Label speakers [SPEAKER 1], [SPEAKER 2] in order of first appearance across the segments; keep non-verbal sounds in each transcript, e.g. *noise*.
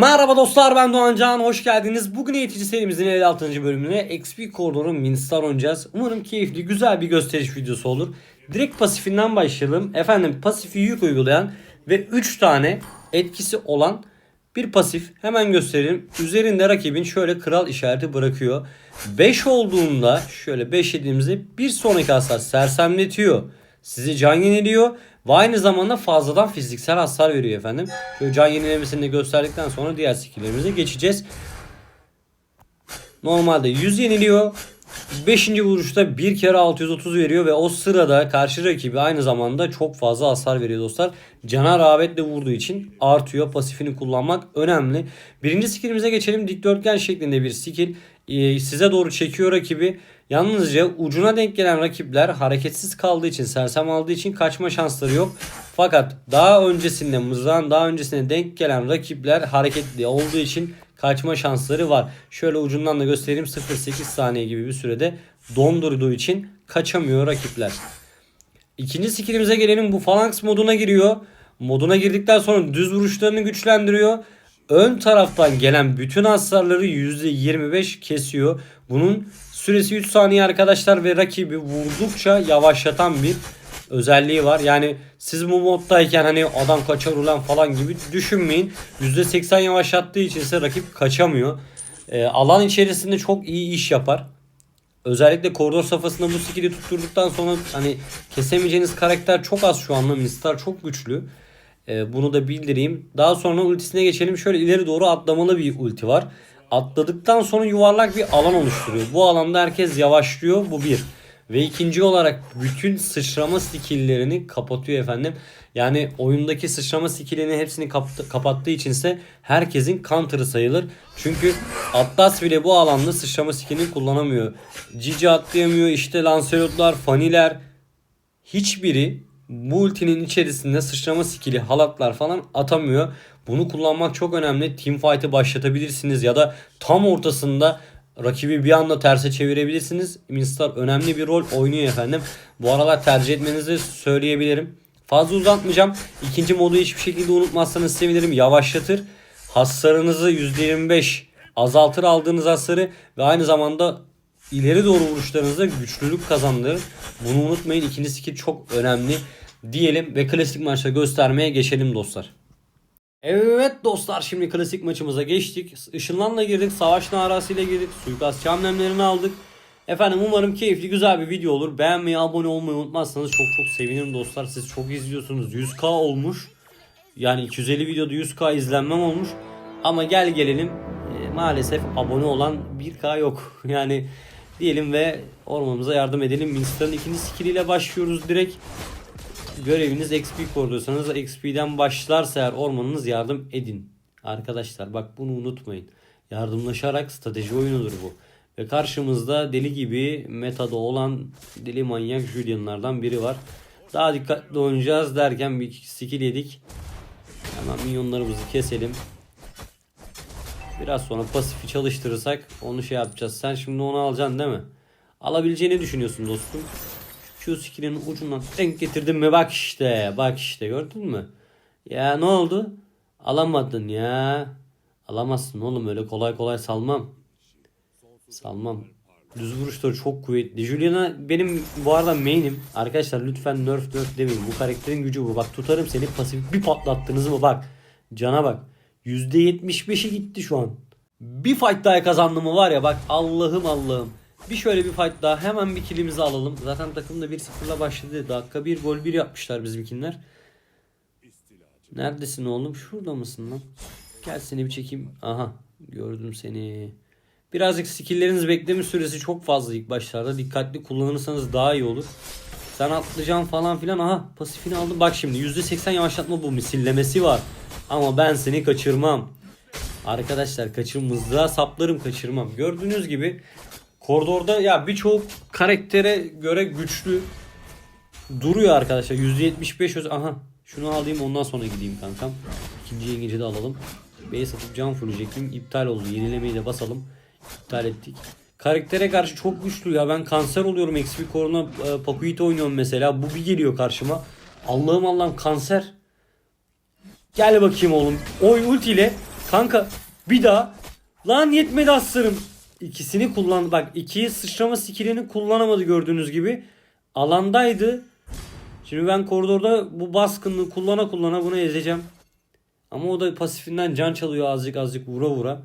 [SPEAKER 1] Merhaba dostlar ben Doğan Can hoş geldiniz. Bugün eğitici serimizin 56. bölümüne XP Koridor'un Minstar oynayacağız. Umarım keyifli güzel bir gösteriş videosu olur. Direkt pasifinden başlayalım. Efendim pasifi yük uygulayan ve 3 tane etkisi olan bir pasif. Hemen gösterelim. Üzerinde rakibin şöyle kral işareti bırakıyor. 5 olduğunda şöyle 5 yediğimizde bir sonraki hasar sersemletiyor. Sizi can yeniliyor ve aynı zamanda fazladan fiziksel hasar veriyor efendim. Şöyle can yenilemesini de gösterdikten sonra diğer skilllerimize geçeceğiz. Normalde 100 yeniliyor. 5. vuruşta bir kere 630 veriyor ve o sırada karşı rakibi aynı zamanda çok fazla hasar veriyor dostlar. Cana rağbetle vurduğu için artıyor. Pasifini kullanmak önemli. Birinci skillimize geçelim. Dikdörtgen şeklinde bir skill. Ee, size doğru çekiyor rakibi. Yalnızca ucuna denk gelen rakipler hareketsiz kaldığı için, sersem aldığı için kaçma şansları yok. Fakat daha öncesinde mızrağın daha öncesine denk gelen rakipler hareketli olduğu için kaçma şansları var. Şöyle ucundan da göstereyim 0.8 saniye gibi bir sürede dondurduğu için kaçamıyor rakipler. İkinci skillimize gelelim. Bu phalanx moduna giriyor. Moduna girdikten sonra düz vuruşlarını güçlendiriyor. Ön taraftan gelen bütün hasarları %25 kesiyor. Bunun süresi 3 saniye arkadaşlar ve rakibi vurdukça yavaşlatan bir özelliği var. Yani siz bu moddayken hani adam kaçar ulan falan gibi düşünmeyin. %80 yavaşlattığı için ise rakip kaçamıyor. Ee, alan içerisinde çok iyi iş yapar. Özellikle koridor safhasında bu skill'i tutturduktan sonra hani kesemeyeceğiniz karakter çok az şu anda. Mistar çok güçlü. Ee, bunu da bildireyim. Daha sonra ultisine geçelim. Şöyle ileri doğru atlamalı bir ulti var. Atladıktan sonra yuvarlak bir alan oluşturuyor. Bu alanda herkes yavaşlıyor. Bu bir. Ve ikinci olarak bütün sıçrama skill'lerini kapatıyor efendim. Yani oyundaki sıçrama skill'ini hepsini kap- kapattığı içinse herkesin counter'ı sayılır. Çünkü Atlas bile bu alanda sıçrama skill'ini kullanamıyor. Cici atlayamıyor. İşte Lancelot'lar, Faniler hiçbiri bu ultinin içerisinde sıçrama skill'i halatlar falan atamıyor. Bunu kullanmak çok önemli. Team fight'ı başlatabilirsiniz ya da tam ortasında rakibi bir anda terse çevirebilirsiniz. Minstar önemli bir rol oynuyor efendim. Bu aralar tercih etmenizi söyleyebilirim. Fazla uzatmayacağım. İkinci modu hiçbir şekilde unutmazsanız sevinirim. Yavaşlatır. Hasarınızı %25 azaltır aldığınız hasarı ve aynı zamanda ileri doğru vuruşlarınızda güçlülük kazandırır. Bunu unutmayın. İkinci skill çok önemli diyelim ve klasik maçta göstermeye geçelim dostlar. Evet dostlar şimdi klasik maçımıza geçtik. Işınlanla girdik, savaş narasıyla girdik, suikastçı hamlemlerini aldık. Efendim umarım keyifli güzel bir video olur. Beğenmeyi, abone olmayı unutmazsanız çok çok sevinirim dostlar. Siz çok izliyorsunuz. 100k olmuş. Yani 250 videoda 100k izlenmem olmuş. Ama gel gelelim e, maalesef abone olan 1k yok. *laughs* Yani diyelim ve ormanımıza yardım edelim. Minster'ın ikinci skilliyle başlıyoruz direkt göreviniz XP koruyorsanız XP'den başlarsa eğer ormanınız yardım edin. Arkadaşlar bak bunu unutmayın. Yardımlaşarak strateji oyunudur bu. Ve karşımızda deli gibi metada olan deli manyak Julian'lardan biri var. Daha dikkatli oynayacağız derken bir skill yedik. Hemen minyonlarımızı keselim. Biraz sonra pasifi çalıştırırsak onu şey yapacağız. Sen şimdi onu alacaksın değil mi? Alabileceğini düşünüyorsun dostum. Q skill'in ucundan denk getirdim mi bak işte bak işte gördün mü? Ya ne oldu? Alamadın ya. Alamazsın oğlum öyle kolay kolay salmam. Salmam. Düz vuruşları çok kuvvetli. Juliana benim bu arada main'im. Arkadaşlar lütfen nerf nerf demeyin. Bu karakterin gücü bu. Bak tutarım seni pasif bir patlattınız mı bak. Cana bak. %75'i gitti şu an. Bir fight daha kazandı mı var ya bak Allah'ım Allah'ım. Bir şöyle bir fight daha hemen bir kilimizi alalım. Zaten takım da 1-0'la başladı. Dakika 1 gol 1 yapmışlar bizimkinler. Neredesin oğlum? Şurada mısın lan? Gel seni bir çekeyim. Aha gördüm seni. Birazcık skillleriniz bekleme süresi çok fazla ilk başlarda. Dikkatli kullanırsanız daha iyi olur. Sen atlayacaksın falan filan. Aha pasifini aldım. Bak şimdi %80 yavaşlatma bu misillemesi var. Ama ben seni kaçırmam. Arkadaşlar kaçır mızrağı saplarım kaçırmam. Gördüğünüz gibi koridorda ya birçok karaktere göre güçlü duruyor arkadaşlar. %75 öz aha şunu alayım ondan sonra gideyim kankam. İkinci yengeci de alalım. B'ye satıp can fulleyecektim. İptal oldu. Yenilemeyi de basalım. İptal ettik. Karaktere karşı çok güçlü ya. Ben kanser oluyorum. XP Corona e, Pakuito oynuyorum mesela. Bu bir geliyor karşıma. Allah'ım Allah'ım kanser. Gel bakayım oğlum. Oy ulti ile Kanka bir daha. Lan yetmedi aslarım. İkisini kullandı. Bak ikiyi sıçrama skillini kullanamadı gördüğünüz gibi. Alandaydı. Şimdi ben koridorda bu baskınlığı kullana kullana bunu ezeceğim. Ama o da pasifinden can çalıyor azıcık azıcık vura vura.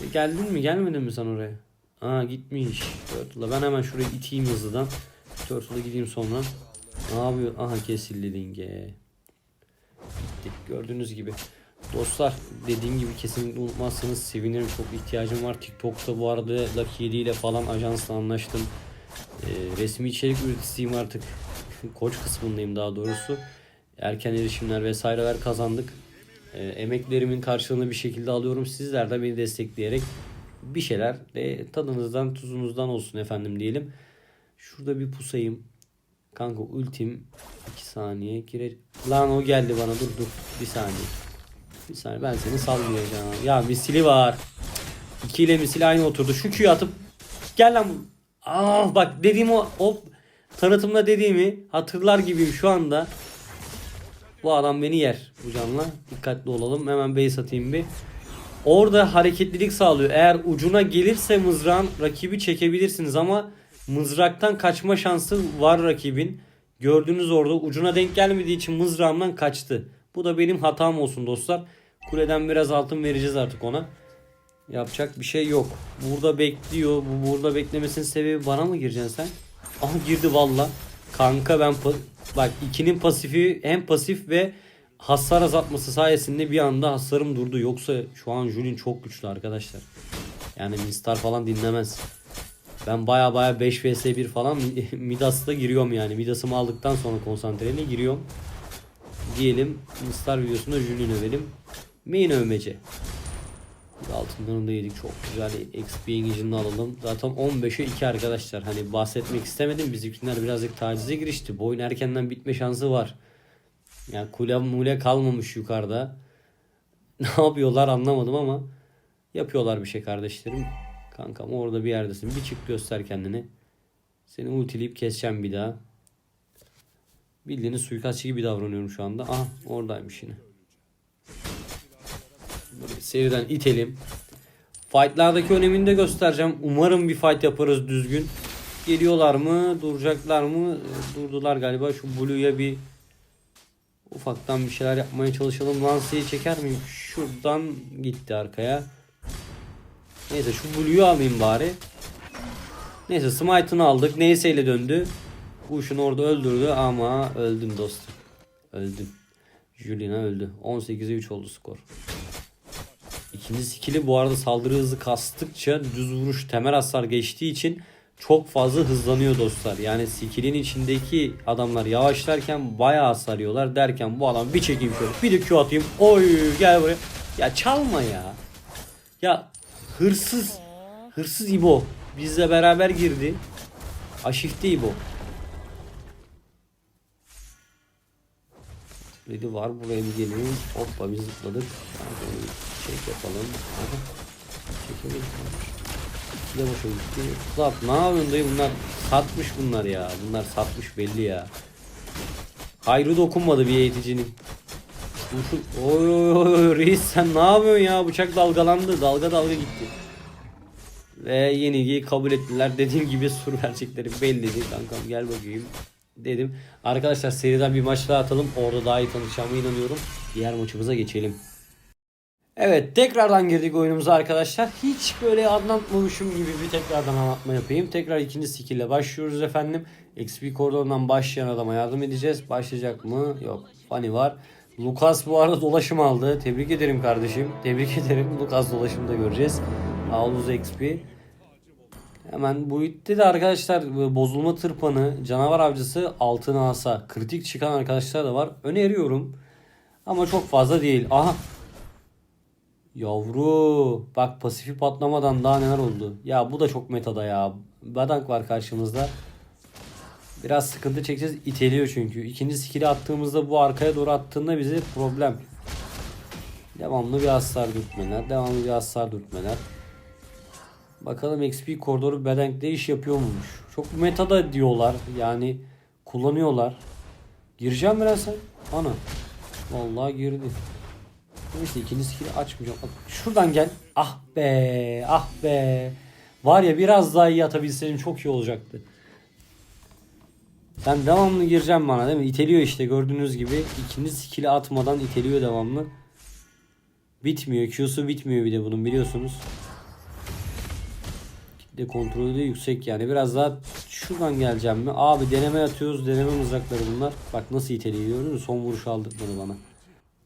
[SPEAKER 1] Şey, geldin mi gelmedin mi sen oraya? Aa gitmiş. Turtle'a ben hemen şuraya iteyim hızlıdan. Turtle'a gideyim sonra. Ne yapıyor? Aha kesildi dinge. Gitti. Gördüğünüz gibi. Dostlar dediğim gibi kesinlikle unutmazsanız sevinirim. Çok ihtiyacım var. TikTok'ta bu arada Lucky 7 ile falan ajansla anlaştım. Ee, resmi içerik üreticisiyim artık. *laughs* Koç kısmındayım daha doğrusu. Erken erişimler vesaireler kazandık. Ee, emeklerimin karşılığını bir şekilde alıyorum. Sizler de beni destekleyerek bir şeyler de tadınızdan tuzunuzdan olsun efendim diyelim. Şurada bir pusayım. Kanka ultim 2 saniye girer. Lan o geldi bana dur dur bir saniye. Bir saniye ben seni salmayacağım. Ya misili var. 2 ile misili aynı oturdu. Şu Q'yu atıp gel lan. Ah bak dediğim o, o tanıtımda dediğimi hatırlar gibiyim şu anda. Bu adam beni yer bu canla. Dikkatli olalım. Hemen base atayım bir. Orada hareketlilik sağlıyor. Eğer ucuna gelirse mızrağın rakibi çekebilirsiniz ama mızraktan kaçma şansı var rakibin. Gördüğünüz orada ucuna denk gelmediği için mızrağımdan kaçtı. Bu da benim hatam olsun dostlar. Kuleden biraz altın vereceğiz artık ona. Yapacak bir şey yok. Burada bekliyor. Bu burada beklemesinin sebebi bana mı gireceksin sen? Aha girdi valla. Kanka ben bak ikinin pasifi hem pasif ve hasar azaltması sayesinde bir anda hasarım durdu. Yoksa şu an Julin çok güçlü arkadaşlar. Yani Minstar falan dinlemez. Ben baya baya 5 vs 1 falan *laughs* Midas'ta giriyorum yani. Midas'ımı aldıktan sonra konsantreyle giriyorum. Diyelim Minstar videosunda Julin övelim. Main övmece. Altınlarını da yedik çok güzel XP engine'ını alalım. Zaten 15'e 2 arkadaşlar. Hani bahsetmek istemedim. Bizimkiler birazcık tacize girişti. Bu oyun erkenden bitme şansı var. Yani kule mule kalmamış yukarıda. *laughs* Ne yapıyorlar anlamadım ama yapıyorlar bir şey kardeşlerim. Kankam orada bir yerdesin. Bir çık göster kendini. Seni ultileyip keseceğim bir daha. Bildiğiniz suikastçı gibi davranıyorum şu anda. Ah oradaymış yine. Seriden itelim. Fightlardaki önemini de göstereceğim. Umarım bir fight yaparız düzgün. Geliyorlar mı? Duracaklar mı? Ee, Durdular galiba. Şu Blue'ya bir ufaktan bir şeyler yapmaya çalışalım. Lance'yi çeker miyim? Şuradan gitti arkaya. Neyse şu Blue'yu alayım bari. Neyse Smite'ını aldık. Neyseyle döndü. Kuşunu orada öldürdü ama öldüm dostum. Öldüm. Julina öldü. 18'e 3 oldu skor. İkinci skill'i bu arada saldırı hızı kastıkça düz vuruş temel hasar geçtiği için çok fazla hızlanıyor dostlar. Yani skill'in içindeki adamlar yavaşlarken bayağı hasar yiyorlar derken bu adam bir çekeyim şöyle bir de Q atayım. Oy gel buraya. Ya çalma ya. Ya hırsız. Hırsız İbo. Bizle beraber girdi. Aşifte İbo. Ready var buraya bir gelelim. Hoppa biz zıpladık. Çek yapalım. Aha. Çekelim. İkide boşa gitti. Zap ne yapıyorsun dayı bunlar satmış bunlar ya. Bunlar satmış belli ya. Hayrı dokunmadı bir eğiticinin. Oy oy oy reis sen ne yapıyorsun ya bıçak dalgalandı dalga dalga gitti. Ve yenilgiyi kabul ettiler. Dediğim gibi sur verecekleri belliydi. Kankam gel bakayım dedim. Arkadaşlar seriden bir maç daha atalım. Orada daha iyi tanışacağıma inanıyorum. Diğer maçımıza geçelim. Evet tekrardan girdik oyunumuza arkadaşlar. Hiç böyle anlatmamışım gibi bir tekrardan anlatma yapayım. Tekrar ikinci skill başlıyoruz efendim. XP koridorundan başlayan adama yardım edeceğiz. Başlayacak mı? Yok. Fanny var. Lucas bu arada dolaşım aldı. Tebrik ederim kardeşim. Tebrik ederim. Lucas dolaşımda göreceğiz. Ağluz XP. Hemen bu itti de arkadaşlar bozulma tırpanı, canavar avcısı, altın asa, kritik çıkan arkadaşlar da var. Öneriyorum. Ama çok fazla değil. Aha. Yavru. Bak pasifi patlamadan daha neler oldu. Ya bu da çok metada ya. Badank var karşımızda. Biraz sıkıntı çekeceğiz. İteliyor çünkü. İkinci skill'i attığımızda bu arkaya doğru attığında bize problem. Devamlı bir hasar dürtmeler. Devamlı bir hasar dürtmeler. Bakalım XP koridoru Bedenk'te iş yapıyor muymuş? Çok metada diyorlar. Yani kullanıyorlar. Gireceğim biraz sen. Ana. Vallahi girdi. Neyse ikinci skill'i açmayacağım. Bak, Şuradan gel. Ah be ah be. Var ya biraz daha iyi atabilseydim çok iyi olacaktı. Sen devamlı gireceğim bana değil mi? İteliyor işte gördüğünüz gibi. ikinci skill'i atmadan iteliyor devamlı. Bitmiyor. Q'su bitmiyor bir de bunun biliyorsunuz. Kitle kontrolü de yüksek yani. Biraz daha şuradan geleceğim mi? Abi deneme atıyoruz. Deneme mızrakları bunlar. Bak nasıl iteliyor gördün mü? Son vuruş aldırmadı bana.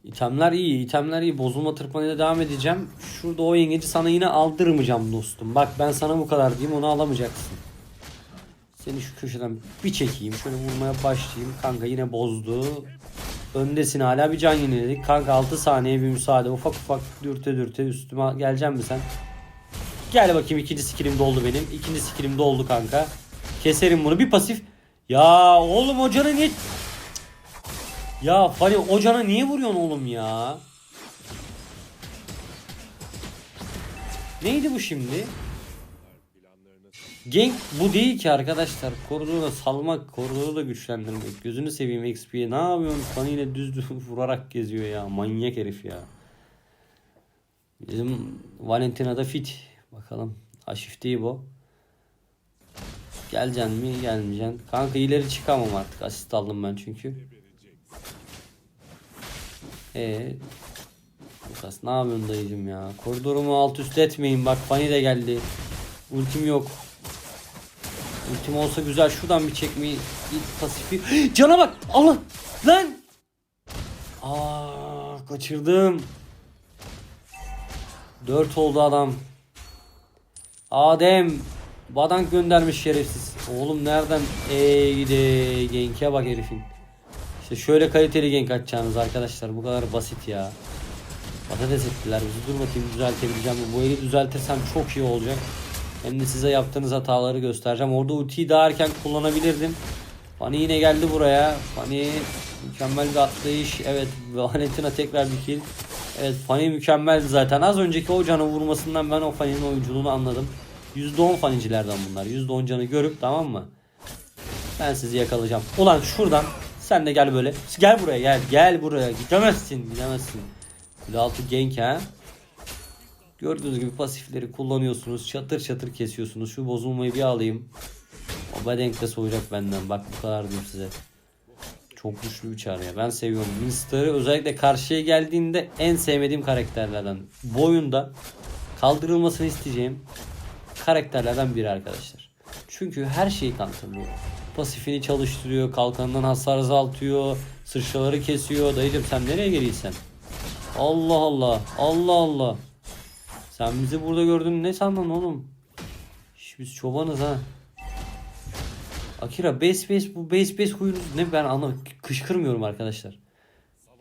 [SPEAKER 1] İtemler iyi. itemler iyi. Bozulma tırpanıyla devam edeceğim. Şurada o yengeci sana yine aldırmayacağım dostum. Bak ben sana bu kadar diyeyim onu alamayacaksın. Seni şu köşeden bir çekeyim. Şöyle vurmaya başlayayım. Kanka yine bozdu. Öndesin hala bir can yeniledik. Kanka 6 saniye bir müsaade. Ufak ufak dürte dürte üstüme geleceksin mi sen? Gel bakayım ikinci skillim doldu benim. İkinci skillim doldu kanka. Keserim bunu. Bir pasif. Ya oğlum o canı niye... Ya Fali o cana niye vuruyorsun oğlum ya? Neydi bu şimdi? Gank bu değil ki arkadaşlar. Koridoru da salmak, koridoru da güçlendirmek. Gözünü seveyim XP'ye. Ne yapıyorsun? Yine düz düz *laughs* vurarak geziyor ya. Manyak herif ya. Bizim Valentina da fit. Bakalım. Aşif değil bu. Geleceksin mi? Gelmeyeceksin. Kanka ileri çıkamam artık. Asist aldım ben çünkü. Ee, Lukas ne yapıyorsun dayıcım ya? Koridorumu alt üst etmeyin. Bak Fanny de geldi. Ultim yok. Ultim olsa güzel. Şuradan bir çekmeyi. ilk pasifi. *gasps* Cana bak. Allah. Lan. Aa, kaçırdım. 4 oldu adam. Adem. Badank göndermiş şerefsiz. Oğlum nereden? Ey de genke bak herifin. İşte şöyle kaliteli genk atacağınız arkadaşlar. Bu kadar basit ya. Patates ettiler. Bizi dur bakayım düzeltebileceğim? Bu eli düzeltirsem çok iyi olacak. Hem de size yaptığınız hataları göstereceğim. Orada ultiyi daha erken kullanabilirdim. Fanny yine geldi buraya. Fanny mükemmel bir atlayış. Evet Valentina tekrar bir kill. Evet Fanny mükemmeldi zaten. Az önceki o canı vurmasından ben o Fanny'nin oyunculuğunu anladım. %10 fanicilerden bunlar. %10 canı görüp tamam mı? Ben sizi yakalayacağım. Ulan şuradan sen de gel böyle. Gel buraya gel. Gel buraya. Gidemezsin. Gidemezsin. Kule altı gank ha. Gördüğünüz gibi pasifleri kullanıyorsunuz. Çatır çatır kesiyorsunuz. Şu bozulmayı bir alayım. O Badenk de soğuyacak benden. Bak bu kadar diyeyim size. Çok güçlü bir çağrı ya. Ben seviyorum. Minster'ı özellikle karşıya geldiğinde en sevmediğim karakterlerden. Bu oyunda kaldırılmasını isteyeceğim karakterlerden biri arkadaşlar. Çünkü her şeyi counterlıyor. Pasifini çalıştırıyor, kalkanından hasar azaltıyor, sıçraları kesiyor. Dayıcım sen nereye geliyorsun? Allah Allah. Allah Allah. Sen bizi burada gördün ne sandın oğlum? Şş, biz çobanız ha. Akira base base bu base base huyunuz ne ben anlamadım. Kışkırmıyorum arkadaşlar.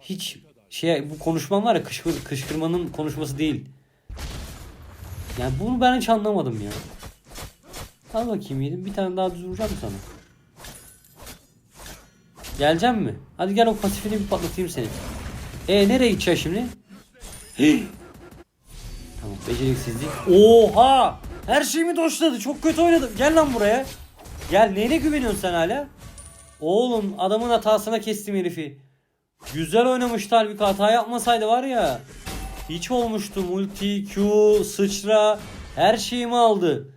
[SPEAKER 1] Hiç şey bu konuşmam var ya kışkır, kışkırmanın konuşması değil. Yani bunu ben hiç anlamadım ya. Al bakayım yedim. Bir tane daha düz vuracağım sana. Geleceğim mi? Hadi gel o pasifini bir patlatayım seni. E nereye gideceksin şimdi? Tamam beceriksizlik. Oha! Her şeyimi doşladı. Çok kötü oynadım. Gel lan buraya. Gel neyine güveniyorsun sen hala? Oğlum adamın hatasına kestim herifi. Güzel oynamıştı halbuki hata yapmasaydı var ya. Hiç olmuştu. Multi, Q, sıçra her şeyimi aldı.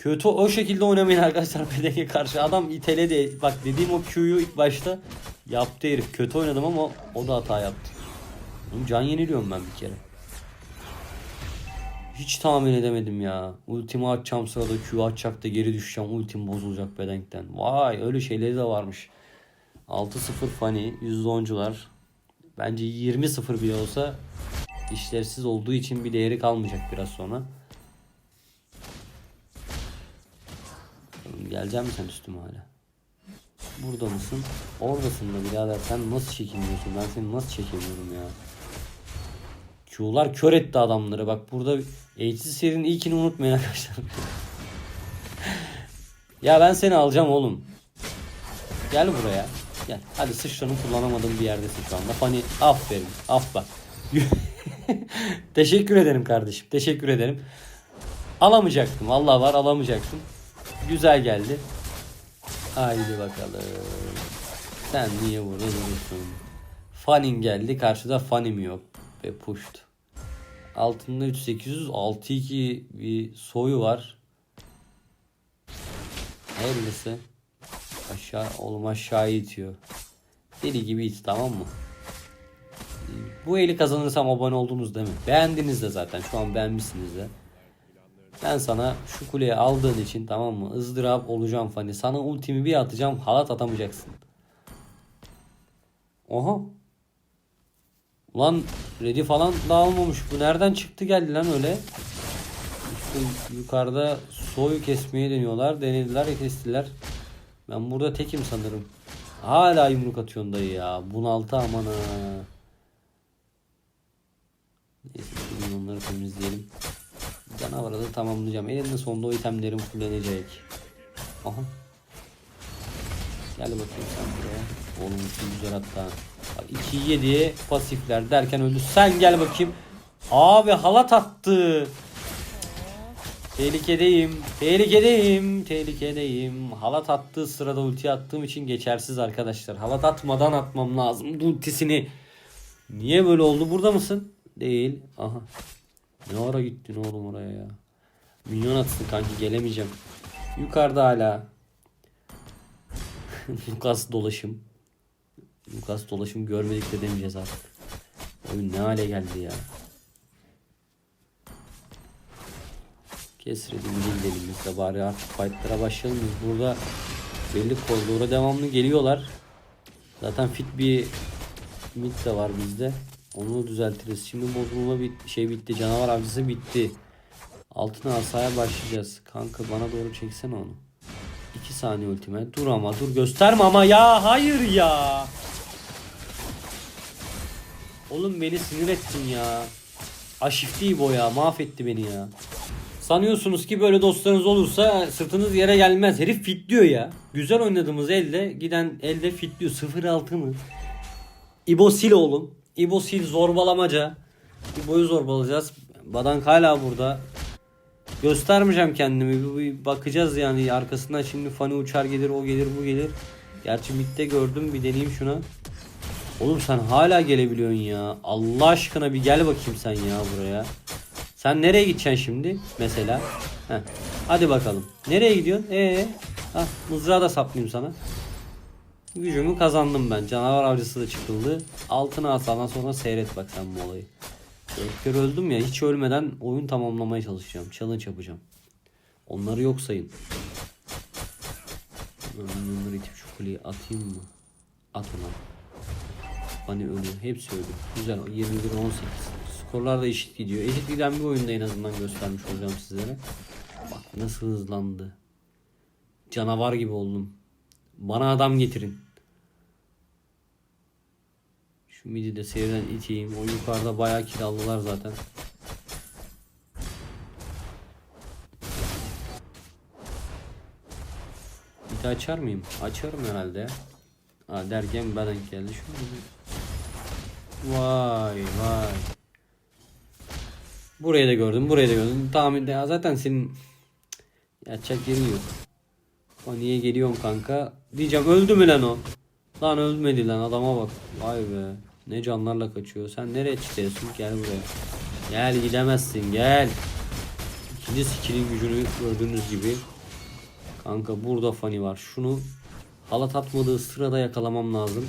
[SPEAKER 1] Kötü o şekilde oynamayın arkadaşlar *laughs* bedenge karşı. Adam iteledi. Bak dediğim o Q'yu ilk başta yaptı herif. Kötü oynadım ama o da hata yaptı. Oğlum can yeniliyorum ben bir kere. Hiç tahmin edemedim ya. Ultimi atacağım sırada Q atacak da geri düşeceğim. Ultim bozulacak bedenkten. Vay öyle şeyleri de varmış. 6-0 Fanny. %10'cular. Bence 20-0 bile olsa işlevsiz olduğu için bir değeri kalmayacak biraz sonra. Bakalım Gelecek misin sen üstüme hala? Burada mısın? Oradasın da birader sen nasıl çekilmiyorsun? Ben seni nasıl çekemiyorum ya? Q'lar kör etti adamları. Bak burada HD serinin ilkini unutmayın arkadaşlar. *laughs* ya ben seni alacağım oğlum. Gel buraya. Gel. Hadi sıçranı kullanamadığım bir yerdesin şu anda. Hani aferin. Af bak. *laughs* Teşekkür ederim kardeşim. Teşekkür ederim. Alamayacaktım. Allah var alamayacaktım. Güzel geldi. Haydi bakalım. Sen niye burada durursun? Fanning geldi. Karşıda Fanning yok. Ve pushed. Altında 3800 6-2 bir soyu var. Hayırlısı. Aşağı oğlum aşağı itiyor. Deli gibi it tamam mı? Bu eli kazanırsam abone oldunuz değil mi? Beğendiniz de zaten. Şu an beğenmişsiniz de. Ben sana şu kuleye aldığın için tamam mı? ızdırap olacağım Fani. Sana ultimi bir atacağım. Halat atamayacaksın. Oha. Ulan ready falan dağılmamış. Bu nereden çıktı geldi lan öyle? İşte yukarıda soyu kesmeye deniyorlar. Denediler kestiler. Ben burada tekim sanırım. Hala yumruk atıyorsun dayı ya. Bunaltı aman ha. Neyse onları temizleyelim. Canavara da tamamlayacağım. Elinde sonunda o itemlerim fullenecek. Aha. Gel bakayım sen buraya. Oğlum güzel hatta. 2 7 pasifler derken öldü. Sen gel bakayım. Abi halat attı. Tehlikedeyim. Tehlikedeyim. Tehlikedeyim. Halat attığı sırada ulti attığım için geçersiz arkadaşlar. Halat atmadan atmam lazım ultisini. Niye böyle oldu? Burada mısın? Değil. Aha. Ne ara gittin oğlum oraya ya? Minyon atsın kanki gelemeyeceğim. Yukarıda hala. *laughs* Lucas dolaşım. Lucas dolaşım görmedik de demeyeceğiz artık. Oyun ne hale geldi ya. Kes redimizi gidelim biz de bari artık fightlara başlayalım. Biz burada belli koridora devamlı geliyorlar. Zaten fit bir mid de var bizde. Onu düzeltiriz. Şimdi bozulma bir şey bitti. Canavar avcısı bitti. Altına asaya başlayacağız. Kanka bana doğru çeksene onu. 2 saniye ultime. Dur ama dur gösterme ama ya hayır ya. Oğlum beni sinir ettin ya. Aşifti bu ya mahvetti beni ya. Sanıyorsunuz ki böyle dostlarınız olursa sırtınız yere gelmez. Herif fitliyor ya. Güzel oynadığımız elde giden elde fitliyor. 0-6 mı? İbo sil oğlum. İbo sil zorbalamaca. İbo'yu zorbalayacağız. Badank hala burada. Göstermeyeceğim kendimi. Bir- bakacağız yani arkasından şimdi fani uçar gelir o gelir bu gelir. Gerçi midde gördüm bir deneyeyim şuna. Oğlum sen hala gelebiliyorsun ya. Allah aşkına bir gel bakayım sen ya buraya. Sen nereye gideceksin şimdi mesela? Heh. Hadi bakalım. Nereye gidiyorsun? Ee, ah, mızrağı da saplayayım sana. Gücümü kazandım ben. Canavar avcısı da çıkıldı. Altına asaldan sonra seyret bak sen bu olayı. Dört kere öldüm ya hiç ölmeden oyun tamamlamaya çalışacağım. Challenge yapacağım. Onları yok sayın. Ben Bunları itip şu kuleyi atayım mı? At ulan. Hani ölüyor. Hepsi ölüyor. Güzel. 21-18. Skorlar da eşit gidiyor. Eşit giden bir oyunda en azından göstermiş olacağım sizlere. Bak nasıl hızlandı. Canavar gibi oldum. Bana adam getirin. Şu midi de seriden iteyim. O yukarıda bayağı kiralılar zaten. De açar mıyım? Açarım herhalde. Ha derken denk geldi. Şu Vay vay. Burayı da gördüm, burayı da gördüm. Tahmin ya zaten senin yatacak yerin yok. O niye geliyorsun kanka? Diyeceğim öldü mü lan o? Lan ölmedi lan adama bak. Vay be. Ne canlarla kaçıyor. Sen nereye çıkıyorsun? Gel buraya. Gel gidemezsin gel. İkinci skill'in gücünü gördüğünüz gibi. Kanka burada fani var. Şunu halat atmadığı sırada yakalamam lazım.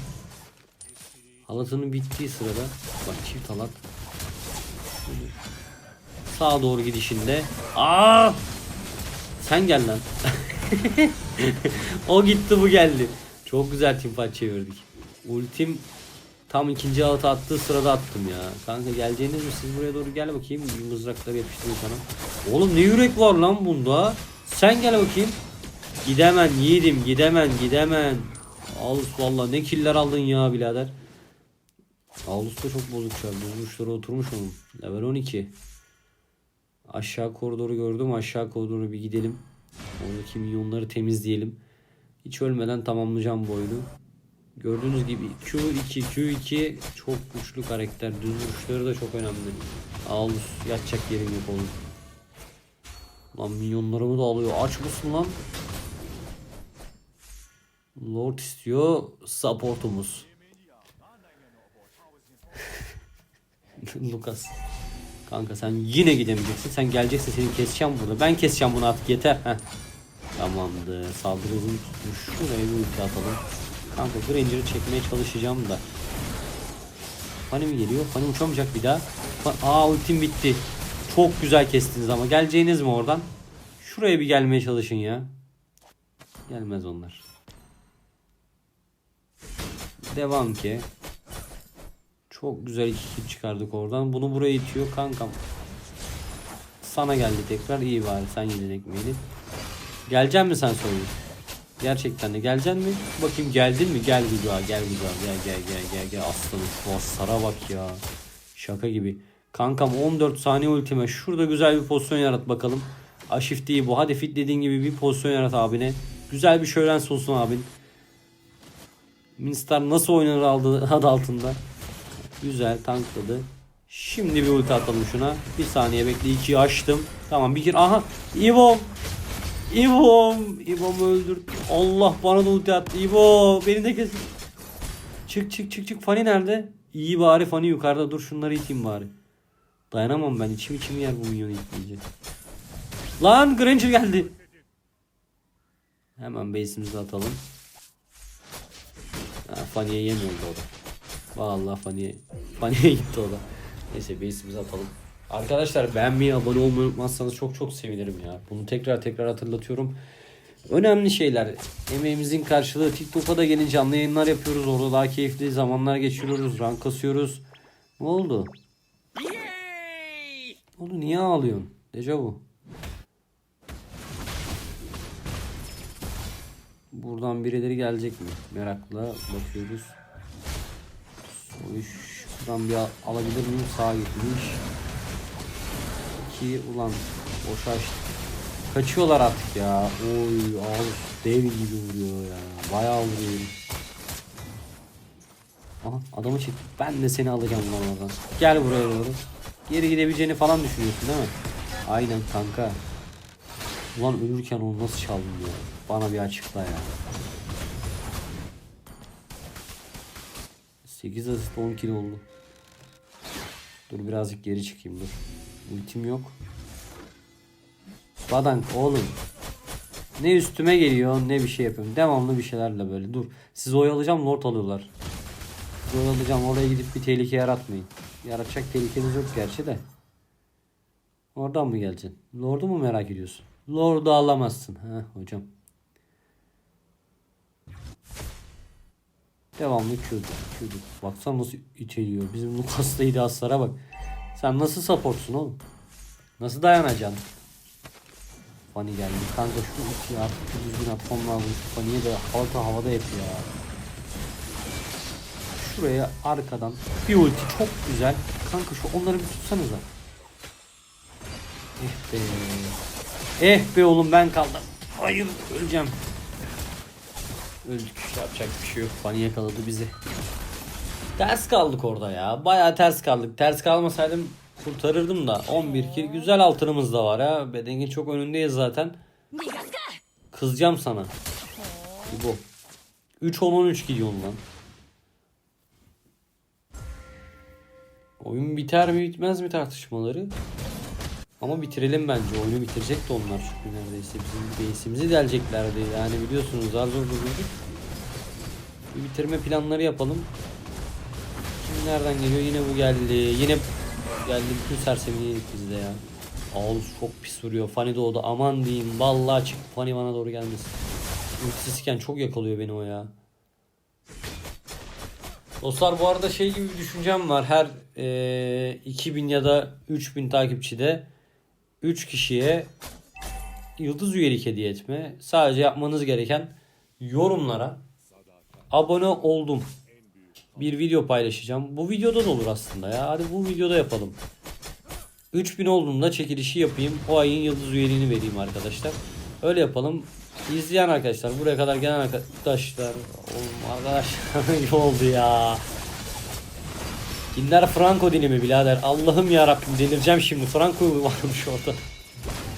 [SPEAKER 1] Halatının bittiği sırada bak çift halat. Sağa doğru gidişinde. Aa! Sen gel lan. *laughs* o gitti bu geldi. Çok güzel teamfight çevirdik. Ultim tam ikinci halatı attığı sırada attım ya. Kanka geleceğiniz mi siz buraya doğru gel bakayım. Mızrakları yapıştırayım sana. Oğlum ne yürek var lan bunda. Sen gel bakayım. Gidemen yiğidim gidemen gidemen. Alus valla ne killer aldın ya birader. Alus da çok bozuk şu an. Bozmuşlara oturmuş onun. Level 12. Aşağı koridoru gördüm. Aşağı koridoru bir gidelim. Oradaki milyonları temizleyelim. Hiç ölmeden tamamlayacağım bu oyunu. Gördüğünüz gibi Q2 Q2 çok güçlü karakter. Düz vuruşları da çok önemli. Alus yatacak yerim yok oğlum. Lan milyonlarımı da alıyor. Aç mısın lan? Lord istiyor supportumuz. *laughs* Lucas. Kanka sen yine gidemeyeceksin. Sen geleceksin seni keseceğim burada. Ben keseceğim bunu artık yeter. Heh. Tamamdır. Saldırı hızını tutmuş. Şuraya bir ulti atalım. Kanka Granger'ı çekmeye çalışacağım da. Hani mi geliyor? Hani uçamayacak bir daha. Aa ultim bitti. Çok güzel kestiniz ama. Geleceğiniz mi oradan? Şuraya bir gelmeye çalışın ya. Gelmez onlar. Devam ki. Çok güzel iki kill çıkardık oradan. Bunu buraya itiyor kankam. Sana geldi tekrar. iyi bari sen yedin ekmeğini. Gelecek mi sen sonra? Gerçekten de geleceksin mi? Bakayım geldin mi? Gel Guga gel Guga gel gel gel gel gel aslanım şu hasara bak ya. Şaka gibi. Kankam 14 saniye ultime. Şurada güzel bir pozisyon yarat bakalım. Aşif değil bu. Hadi fit dediğin gibi bir pozisyon yarat abine. Güzel bir şölen olsun abin. Minstar nasıl oynanır aldı adı altında. Güzel tankladı. Şimdi bir ulti atalım şuna. Bir saniye bekle. 2'yi açtım. Tamam bir kere. Aha. Ivo. İvom. İvom öldür. Allah bana da ulti attı. İvo. Beni de kes. Çık çık çık çık. Fani nerede? İyi bari Fani yukarıda. Dur şunları iteyim bari. Dayanamam ben. İçim içim yer bu minyonu itleyecek. Lan Granger geldi. Hemen base'imizi atalım. Ha, Fani'ye yemiyordu o da. Vallahi Fani'ye Fani'ye *laughs* gitti o da. Neyse base'imizi atalım. Arkadaşlar beğenmeyi, abone olmayı unutmazsanız çok çok sevinirim ya. Bunu tekrar tekrar hatırlatıyorum. Önemli şeyler. Emeğimizin karşılığı TikTok'a da gelince canlı yayınlar yapıyoruz. Orada daha keyifli zamanlar geçiriyoruz. Rank kasıyoruz. Ne oldu? Ne oldu? Niye ağlıyorsun? Dejavu. Buradan birileri gelecek mi? Merakla bakıyoruz. Şuradan bir al- alabilir miyim? Sağa gitmiş. İki ulan boşa açtık. Kaçıyorlar artık ya. Oy ağız dev gibi vuruyor ya. Bayağı vuruyor. Aha adamı çek. Ben de seni alacağım lan oradan. Gel buraya doğru. Geri gidebileceğini falan düşünüyorsun değil mi? Aynen kanka. Ulan ölürken onu nasıl çaldın ya? Bana bir açıkla ya. 8 asist 10 kill oldu. Dur birazcık geri çıkayım dur. Ultim yok. Badank oğlum. Ne üstüme geliyor ne bir şey yapıyorum. Devamlı bir şeylerle böyle. Dur. Sizi oyalayacağım lord alıyorlar. Sizi oyalayacağım oraya gidip bir tehlike yaratmayın. Yaratacak tehlikeniz yok gerçi de. Oradan mı geleceksin? Lord'u mu merak ediyorsun? Lord'u alamazsın. Ha hocam. Devamlı Q'du. Q'du. Baksana nasıl iteliyor. Bizim Lucas'ta iyi hasara bak. Sen nasıl supportsun oğlum? Nasıl dayanacaksın? Fanny geldi. Kanka şu itiyi artık düzgün atmam lazım. Şu Fanny'ye de havada havada hep ya. Şuraya arkadan bir ulti çok güzel. Kanka şu onları bir tutsanıza. Eh be. Eh be oğlum ben kaldım. Hayır öleceğim. Öldük yapacak bir şey yok. Fanny yakaladı bizi. Ters kaldık orada ya. Bayağı ters kaldık. Ters kalmasaydım kurtarırdım da. 11 kill. Güzel altınımız da var ya. Bedengin çok önündeyiz zaten. Kızacağım sana. Bu. 3 10 13 gidiyorsun lan. Oyun biter mi bitmez mi tartışmaları? Ama bitirelim bence. Oyunu bitirecek de onlar çünkü neredeyse bizim base'imizi deleceklerdi. Yani biliyorsunuz zar zor durdurduk. Bir bitirme planları yapalım. Şimdi nereden geliyor? Yine bu geldi. Yine geldi. Bütün sersemiyi yedik biz de ya. Ağuz çok pis vuruyor. Fanny doğdu. Aman diyeyim. Vallahi çık. Fanny bana doğru gelmesin. Ultisizken çok yakalıyor beni o ya. Dostlar bu arada şey gibi bir düşüncem var. Her eee 2000 ya da 3000 takipçide 3 kişiye yıldız üyelik hediye etme. Sadece yapmanız gereken yorumlara abone oldum. Bir video paylaşacağım. Bu videoda da olur aslında ya. Hadi bu videoda yapalım. 3000 olduğunda çekilişi yapayım. O ayın yıldız üyeliğini vereyim arkadaşlar. Öyle yapalım. İzleyen arkadaşlar, buraya kadar gelen arkadaşlar, oğlum arkadaşlar *laughs* ne oldu ya? Kinder Franco dili mi birader? Allah'ım ya Rabbim delireceğim şimdi. Franco varmış orada.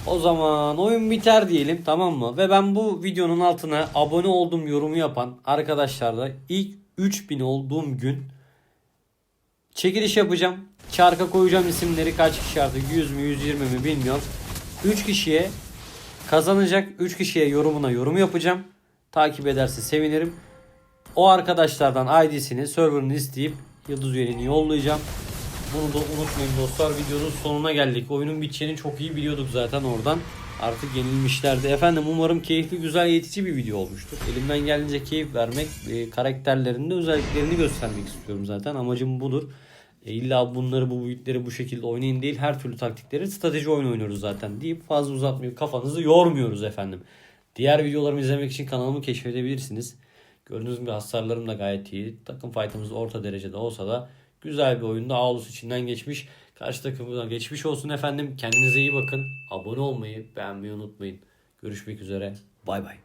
[SPEAKER 1] O zaman oyun biter diyelim tamam mı? Ve ben bu videonun altına abone olduğum yorumu yapan arkadaşlarla ilk 3000 olduğum gün çekiliş yapacağım. Çarka koyacağım isimleri kaç kişi artık 100 mü 120 mi bilmiyorum. 3 kişiye kazanacak 3 kişiye yorumuna yorum yapacağım. Takip ederse sevinirim. O arkadaşlardan ID'sini, server'ını isteyip yıldız üyeliğini yollayacağım. Bunu da unutmayın dostlar. Videonun sonuna geldik. Oyunun biteceğini çok iyi biliyorduk zaten oradan. Artık yenilmişlerdi. Efendim umarım keyifli, güzel, eğitici bir video olmuştur. Elimden geldiğince keyif vermek, e, karakterlerin de özelliklerini göstermek istiyorum zaten. Amacım budur. E, illa bunları bu büyükleri bu şekilde oynayın değil. Her türlü taktikleri strateji oyunu oynuyoruz zaten deyip fazla uzatmayıp kafanızı yormuyoruz efendim. Diğer videolarımı izlemek için kanalımı keşfedebilirsiniz. Gördüğünüz gibi hasarlarım da gayet iyi. Takım fight'ımız orta derecede olsa da güzel bir oyunda Aulus içinden geçmiş. Karşı takımdan geçmiş olsun efendim. Kendinize iyi bakın. Abone olmayı, beğenmeyi unutmayın. Görüşmek üzere. Bay bay.